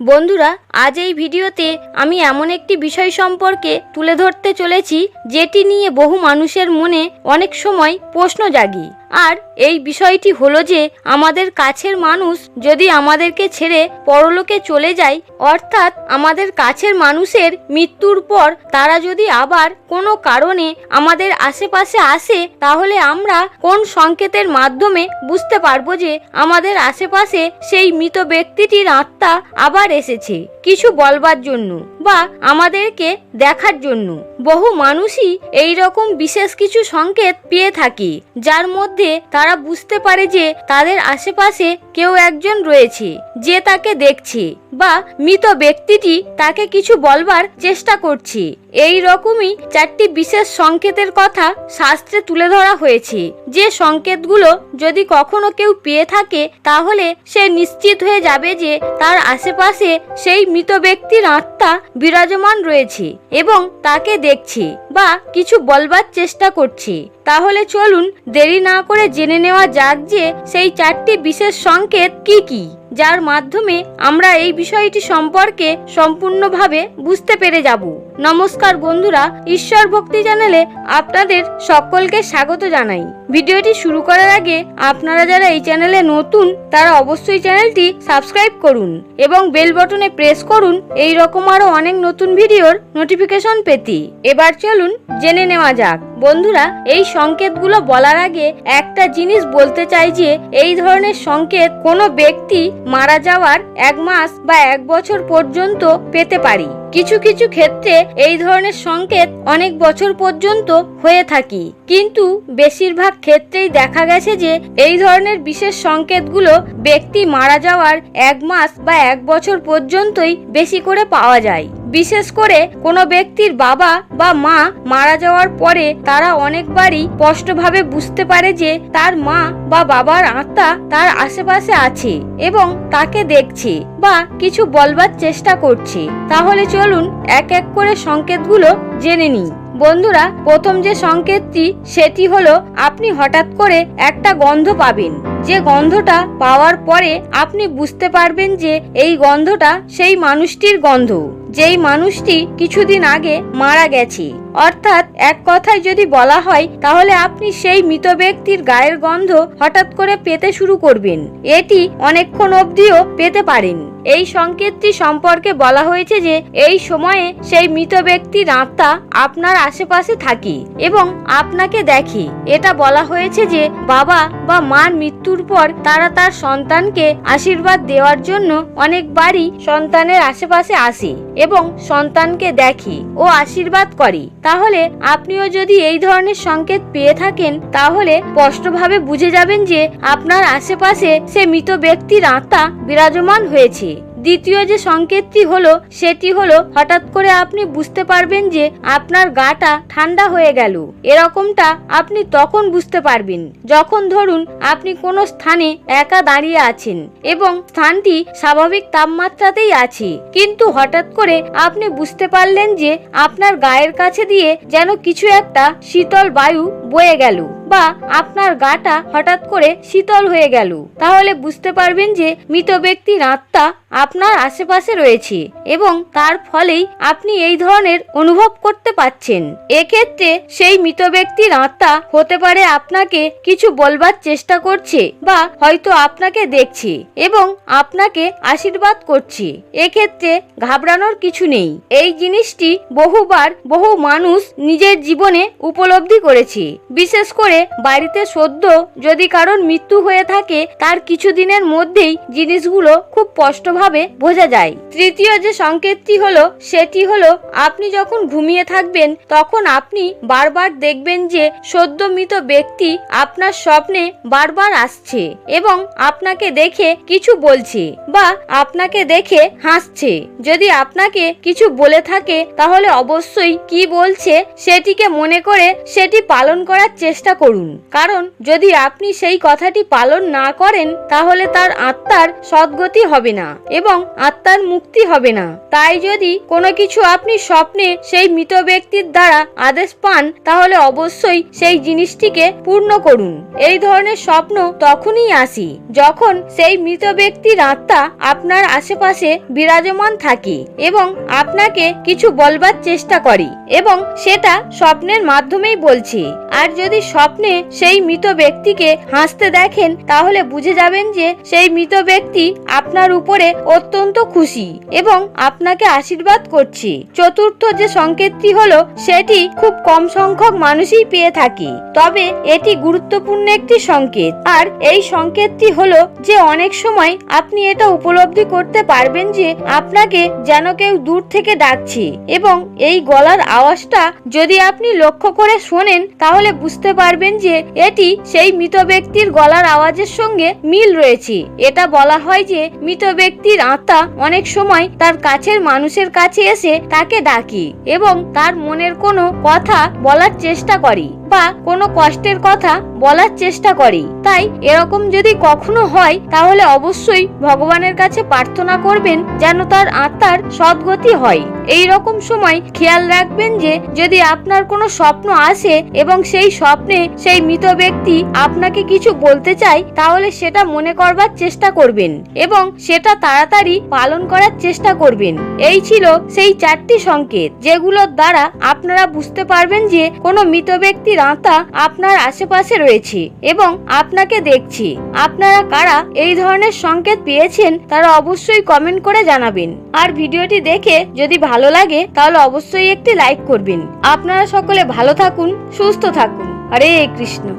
বন্ধুরা, আজ এই ভিডিওতে আমি এমন একটি বিষয় সম্পর্কে তুলে ধরতে চলেছি, যেটি নিয়ে বহু মানুষের মনে অনেক সময় প্রশ্ন জাগি। আর এই বিষয়টি হলো যে আমাদের কাছের মানুষ যদি আমাদেরকে ছেড়ে পরলোকে চলে যায়, অর্থাৎ আমাদের কাছের মানুষের মৃত্যুর পর তারা যদি আবার কোনো কারণে আমাদের আশেপাশে আসে, তাহলে আমরা কোন সংকেতের মাধ্যমে বুঝতে পারব যে আমাদের আশেপাশে সেই মৃত ব্যক্তিটির আত্মা আবার এসেছে? কিছু বলবার জন্য। বা আমাদেরকে দেখার জন্য। বহু মানুষই এই রকম বিশেষ কিছু সংকেত পেয়ে থাকে, যার মধ্যে তারা বুঝতে পারে যে তাদের আশেপাশে কেউ একজন রয়েছে, যে তাকে দেখছে। বা মৃত ব্যক্তিটি তাকে কিছু বলবার চেষ্টা করছে। এই রকমই চারটি বিশেষ সংকেতের কথা শাস্ত্রে তুলে ধরা হয়েছে। যে সংকেতগুলো যদি কখনো কেউ পেয়ে থাকে, তাহলে সে নিশ্চিত হয়ে যাবে যে তার আশেপাশে সেই মৃত ব্যক্তির আত্মা বিরাজমান রয়েছে এবং তাকে দেখছে বা কিছু বলবার চেষ্টা করছে। তাহলে চলুন দেরি না করে জেনে নেওয়া যাক যে সেই চারটি বিশেষ সংকেত কি কি। যার মাধ্যমে আমরা এই বিষয়টি সম্পর্কে সম্পূর্ণভাবে বুঝতে পেরে যাব। নমস্কার বন্ধুরা, ঈশ্বর ভক্তি চ্যানেলে আপনাদের সকলকে স্বাগত জানাই। ভিডিওটি শুরু করার আগে আপনারা যারা এই চ্যানেলে নতুন, তারা অবশ্যই চ্যানেলটি সাবস্ক্রাইব করুন এবং বেল বটনে প্রেস করুন এই রকম আরও অনেক নতুন ভিডিওর নোটিফিকেশন পেতে। এবার চলুন জেনে নেওয়া যাক। বন্ধুরা, এই সংকেতগুলো বলার আগে একটা জিনিস বলতে চাই যে, এই ধরনের সংকেত কোনো ব্যক্তি মারা যাওয়ার এক মাস বা এক বছর পর্যন্ত পেতে পারি। কিছু কিছু ক্ষেত্রে এই ধরনের সংকেত অনেক বছর পর্যন্ত হয়ে থাকি। কিন্তু বেশিরভাগ ক্ষেত্রেই দেখা গেছে যে এই ধরনের বিশেষ সংকেতগুলো ব্যক্তি মারা যাওয়ার এক মাস বা এক বছর পর্যন্তই বেশি করে পাওয়া যায়। বিশেষ করে কোনো ব্যক্তির বাবা বা মা মারা যাওয়ার পরে তারা অনেকবারই স্পষ্টভাবে বুঝতে পারে যে তার মা বা বাবার আত্মা তার আশেপাশে আছে এবং তাকে দেখছে বা কিছু বলবার চেষ্টা করছে। তাহলে চলুন এক এক করে সংকেতগুলো জেনে নিই। বন্ধুরা, প্রথম যে সংকেতটি, সেটি হলো আপনি হঠাৎ করে একটা গন্ধ পাবেন। যে গন্ধটা পাওয়ার পরে আপনি বুঝতে পারবেন যে এই গন্ধটা সেই মানুষটির গন্ধ। যেই মানুষটি কিছুদিন আগে মারা গেছে। অর্থাৎ এক কথায় যদি বলা হয়, তাহলে আপনি সেই মৃত ব্যক্তির গায়ের গন্ধ হঠাৎ করে পেতে শুরু করবেন। এটি অনেকক্ষণ অবধিও পেতে পারেন। এই সংকেতটি সম্পর্কে বলা হয়েছে যে, এই সময়ে সেই মৃত ব্যক্তির আত্মা আপনার আশেপাশে থাকে এবং আপনাকে দেখে। এটা বলা হয়েছে যে, বাবা বা মার মৃত্যুর পর তারা তার সন্তানকে আশীর্বাদ দেওয়ার জন্য অনেকবারই সন্তানের আশেপাশে আসে এবং সন্তানকে দেখে ও আশীর্বাদ করে। তাহলে আপনিও যদি এই ধরনের সংকেত পেয়ে থাকেন, তাহলে স্পষ্টভাবে বুঝে যাবেন যে আপনার আশেপাশে সে মৃত ব্যক্তির আত্মা বিরাজমান হয়েছে। দ্বিতীয় যে সংকেতটি হলো, সেটি হলো, হঠাৎ করে আপনি বুঝতে পারবেন যে আপনার গাটা ঠান্ডা হয়ে গেল। এরকমটা আপনি তখন বুঝতে পারবেন, যখন ধরুন আপনি কোনো স্থানে একা দাঁড়িয়ে আছেন এবং স্থানটি স্বাভাবিক তাপমাত্রাতেই আছে। কিন্তু হঠাৎ করে আপনি বুঝতে পারলেন যে আপনার গায়ের কাছে দিয়ে যেন কিছু একটা শীতল বায়ু বয়ে গেল বা আপনার গাটা হঠাৎ করে শীতল হয়ে গেল। তাহলে বুঝতে পারবেন যে মৃত ব্যক্তির আত্মা আপনার আশেপাশে রয়েছে এবং তার ফলেই আপনি এই ধরনের অনুভব করতে পাচ্ছেন। এক্ষেত্রে সেই মৃত ব্যক্তির আত্মা হতে পারে আপনাকে কিছু বলবার চেষ্টা করছে বা হয়তো আপনাকে দেখছে এবং আপনাকে আশীর্বাদ করছে। এক্ষেত্রে ঘাবড়ানোর কিছু নেই। এই জিনিসটি বহুবার বহু মানুষ নিজের জীবনে উপলব্ধি করেছে। বিশেষ করে বাড়িতে সদ্য যদি কারোর মৃত্যু হয়ে থাকে, তার কিছুদিনের মধ্যেই জিনিসগুলো খুব স্পষ্টভাবে বোঝা যায়। তৃতীয় যে সংকেতটি হলো, সেটি হলো, আপনি যখন ঘুমিয়ে থাকবেন, তখন আপনি বারবার দেখবেন যে সদ্য মৃত ব্যক্তি আপনার স্বপ্নে বারবার আসছে এবং আপনাকে দেখে কিছু বলছে বা আপনাকে দেখে হাসছে। যদি আপনাকে কিছু বলে থাকে, তাহলে অবশ্যই কি বলছে সেটিকে মনে করে সেটি পালন করার চেষ্টা করুন। কারণ যদি আপনি সেই কথাটি পালন না করেন, তাহলে তার আত্মার সদ্গতি হবে না এবং আত্মার মুক্তি হবে না। তাই যদি কোনো কিছু আপনি স্বপ্নে সেই মৃত ব্যক্তির দ্বারা আদেশ পান, তাহলে অবশ্যই সেই জিনিসটিকে পূর্ণ করুন। এই ধরনের স্বপ্ন তখনই আসি যখন সেই মৃত ব্যক্তির আত্মা আপনার আশেপাশে বিরাজমান থাকে এবং আপনাকে কিছু বলবার চেষ্টা করি এবং সেটা স্বপ্নের মাধ্যমেই বলছি। আর যদি স্বপ্নে সেই মৃত ব্যক্তিকে হাসতে দেখেন, তাহলে বুঝে যাবেন যে সেই মৃত ব্যক্তি আপনার উপরে অত্যন্ত খুশি এবং আপনাকে আশীর্বাদ করছে। চতুর্থ যে সংকেতটি হলো, সেটি খুব কম সংখ্যক মানুষই পেয়ে থাকি। তবে এটি গুরুত্বপূর্ণ একটি সংকেত। আর এই সংকেতটি হলো যে অনেক সময় আপনি এটা উপলব্ধি করতে পারবেন যে আপনাকে যেন কেউ দূর থেকে ডাকছে এবং এই গলার আওয়াজটা যদি আপনি লক্ষ্য করে শোনেন, তাহলে বুঝতে পারবেন যে এটি সেই মৃত ব্যক্তির গলার আওয়াজের সঙ্গে মিল রয়েছে। এটা বলা হয় যে মৃত ব্যক্তির আত্মা অনেক সময় তার কাছের মানুষের কাছে এসে তাকে ডাকি এবং তার মনের কোনো কথা বলার চেষ্টা করে। বা কোনো কষ্টের কথা বলার চেষ্টা করে। তাই এরকম যদি কখনো হয়, তাহলে অবশ্যই ভগবানের কাছে প্রার্থনা করবেন যেন তার আত্মার সদ্গতি হয়। এই রকম সময় খেয়াল রাখবেন যে, যদি আপনার কোনো স্বপ্ন আসে এবং সেই স্বপ্নে সেই মৃত ব্যক্তি আপনাকে কিছু বলতে চায়, তাহলে সেটা মনে করবার চেষ্টা করবেন এবং সেটা তাড়াতাড়ি পালন করার চেষ্টা করবেন। এই ছিল সেই চারটি সংকেত, যেগুলোর দ্বারা আপনারা বুঝতে পারবেন যে, কোনো মৃত ব্যক্তির আত্মা আপনার আশেপাশে রয়েছে এবং আপনাকে দেখছি। আপনারা কারা এই ধরনের সংকেত পেয়েছেন তারা অবশ্যই কমেন্ট করে জানাবেন। আর ভিডিওটি দেখে যদি ভালো লাগে, তাহলে অবশ্যই একটি লাইক করবেন। আপনারা সকলে ভালো থাকুন, সুস্থ থাকুন। হরে কৃষ্ণ।